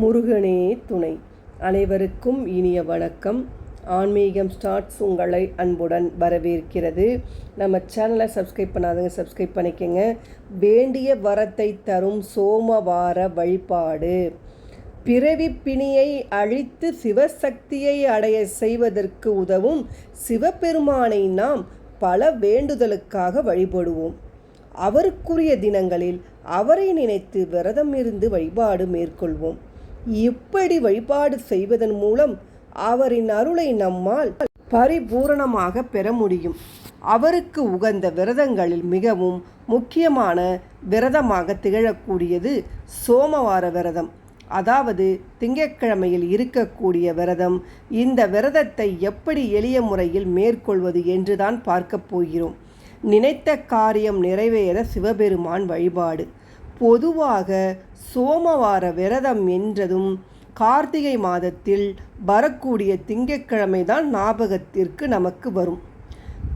முருகனே துணை. அனைவருக்கும் இனிய வணக்கம். ஆன்மீகம் ஸ்டார்ட்ஸ் உங்களை அன்புடன் வரவேற்கிறது. நம்ம சேனலை சப்ஸ்கிரைப் பண்ணாதவங்க சப்ஸ்கிரைப் பண்ணிக்கோங்க. வேண்டிய வரத்தை தரும் சோமவார வழிபாடு. பிறவி பிணியை அழித்து சிவசக்தியை அடைய செய்வதற்கு உதவும் சிவபெருமானை நாம் பல வேண்டுதலுக்காக வழிபடுவோம். அவருக்குரிய தினங்களில் அவரை நினைத்து விரதம் இருந்து வழிபாடு மேற்கொள்வோம். இப்படி வழிபாடு செய்வதன் மூலம் அவரின் அருளை நம்மால் பரிபூரணமாக பெற முடியும். அவருக்கு உகந்த விரதங்களில் மிகவும் முக்கியமான விரதமாக திகழக்கூடியது சோமவார விரதம். அதாவது திங்கட்கிழமையில் இருக்கக்கூடிய விரதம். இந்த விரதத்தை எப்படி எளிய முறையில் மேற்கொள்வது என்றுதான் பார்க்கப் போகிறோம். நினைத்த காரியம் நிறைவேற சிவபெருமான் வழிபாடு. பொதுவாக சோமவார விரதம் என்றதும் கார்த்திகை மாதத்தில் வரக்கூடிய திங்கட்கிழமை தான் ஞாபகத்திற்கு நமக்கு வரும்.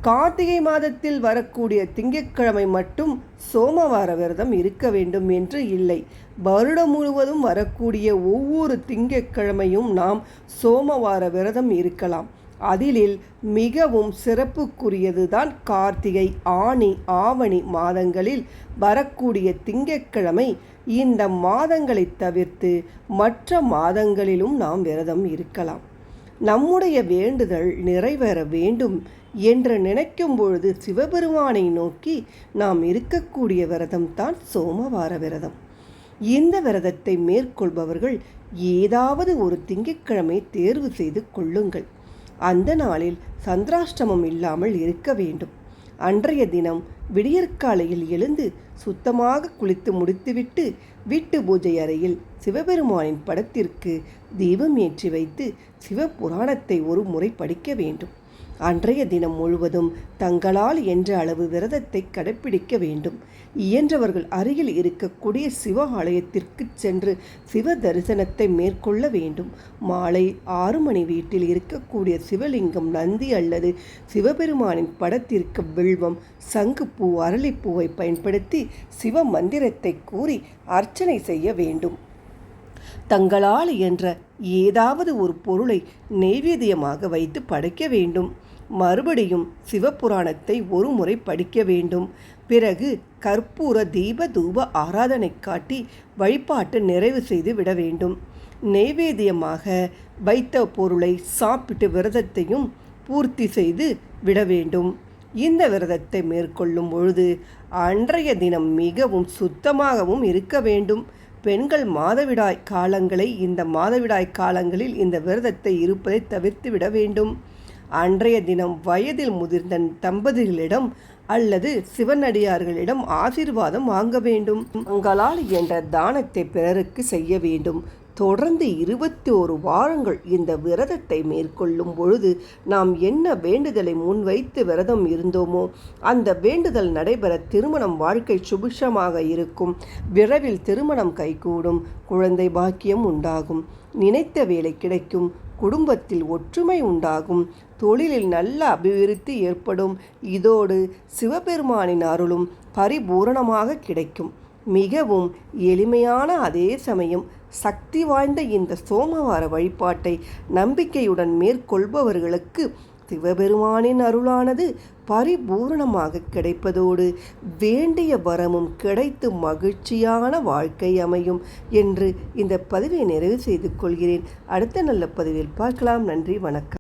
கார்த்திகை மாதத்தில் வரக்கூடிய திங்கட்கிழமை மட்டும் சோமவார விரதம் இருக்க வேண்டும் என்று இல்லை. வருடம் முழுவதும் வரக்கூடிய ஒவ்வொரு திங்கட்கிழமையும் நாம் சோமவார விரதம் இருக்கலாம். அதிலில் மிகவும் சிறப்புக்குரியதுதான் கார்த்திகை ஆணி ஆவணி மாதங்களில் வரக்கூடிய திங்கட்கிழமை. இந்த மாதங்களை தவிர்த்து மற்ற மாதங்களிலும் நாம் விரதம் இருக்கலாம். நம்முடைய வேண்டுதல் நிறைவேற வேண்டும் என்று நினைக்கும் பொழுது சிவபெருமானை நோக்கி நாம் இருக்கக்கூடிய விரதம் தான் சோமவார விரதம். இந்த விரதத்தை மேற்கொள்பவர்கள் ஏதாவது ஒரு திங்கட்கிழமை தேர்வு செய்து கொள்ளுங்கள். அந்த நாளில் சந்திராஷ்டமம் இல்லாமல் இருக்க வேண்டும். அன்றைய தினம் விடியற்காலையில் எழுந்து சுத்தமாக குளித்து முடித்துவிட்டு வீட்டு பூஜை அறையில் சிவபெருமானின் படத்திற்கு தீபம் ஏற்றி வைத்து சிவபுராணத்தை ஒரு முறை படிக்க வேண்டும். அன்றைய தினம் முழுவதும் தங்களால் என்ற அளவு விரதத்தை கடைப்பிடிக்க வேண்டும். இயன்றவர்கள் அருகில் இருக்கக்கூடிய சிவ ஆலயத்திற்கு சென்று சிவ தரிசனத்தை மேற்கொள்ள வேண்டும். மாலை ஆறு மணி வீட்டில் இருக்கக்கூடிய சிவலிங்கம் நந்தி அல்லது சிவபெருமானின் படத்திற்கு வில்வம் சங்குப்பூ அரளிப்பூவை பயன்படுத்தி சிவ மந்திரத்தை கூறி அர்ச்சனை செய்ய வேண்டும். தங்களால் என்ற ஏதாவது ஒரு பொருளை நெய்வேதியமாக வைத்து படைக்க வேண்டும். மறுபடியும் சிவபுராணத்தை ஒரு முறை படிக்க வேண்டும். பிறகு கற்பூர தீப தூப ஆராதனை காட்டி வழிபாட்டு நிறைவு செய்து விட வேண்டும். நெய்வேதியமாக வைத்த பொருளை சாப்பிட்டு விரதத்தையும் பூர்த்தி செய்து விட வேண்டும். இந்த விரதத்தை மேற்கொள்ளும் பொழுது அன்றைய தினம் மிகவும் சுத்தமாகவும் இருக்க வேண்டும். பெண்கள் மாதவிடாய் காலங்களை இந்த மாதவிடாய் காலங்களில் இந்த விரதத்தை இருப்பதை தவிர்த்து விட வேண்டும். அன்றைய தினம் வயதில் முதிர்ந்த தம்பதிகளிடம் அல்லது சிவனடியார்களிடம் ஆசீர்வாதம் வாங்க வேண்டும். உங்களால் என்ற தானத்தை பிறருக்கு செய்ய வேண்டும். தொடர்ந்து இருபத்தி ஒரு வாரங்கள் இந்த விரதத்தை மேற்கொள்ளும் பொழுது நாம் என்ன வேண்டுதலை முன்வைத்து விரதம் இருந்தோமோ அந்த வேண்டுதல் நடைபெற திருமணம் வாழ்க்கை சுபிஷமாக இருக்கும். விரைவில் திருமணம் கைகூடும். குழந்தை பாக்கியம் உண்டாகும். நினைத்த வேலை கிடைக்கும். குடும்பத்தில் ஒற்றுமை உண்டாகும். தொழிலில் நல்ல அபிவிருத்தி ஏற்படும். இதோடு சிவபெருமானின் அருளும் பரிபூரணமாக கிடைக்கும். மிகவும் எளிமையான அதே சமயம் சக்தி வாய்ந்த இந்த சோமவார வழிபாட்டை நம்பிக்கையுடன் மேற்கொள்பவர்களுக்கு சிவபெருமானின் அருளானது பரிபூரணமாக கிடைப்பதோடு வேண்டிய வரமும் கிடைத்து மகிழ்ச்சியான வாழ்க்கை அமையும் என்று இந்த பதிவை நிறைவு செய்து கொள்கிறேன். அடுத்த நல்ல பதிவில் பார்க்கலாம். நன்றி வணக்கம்.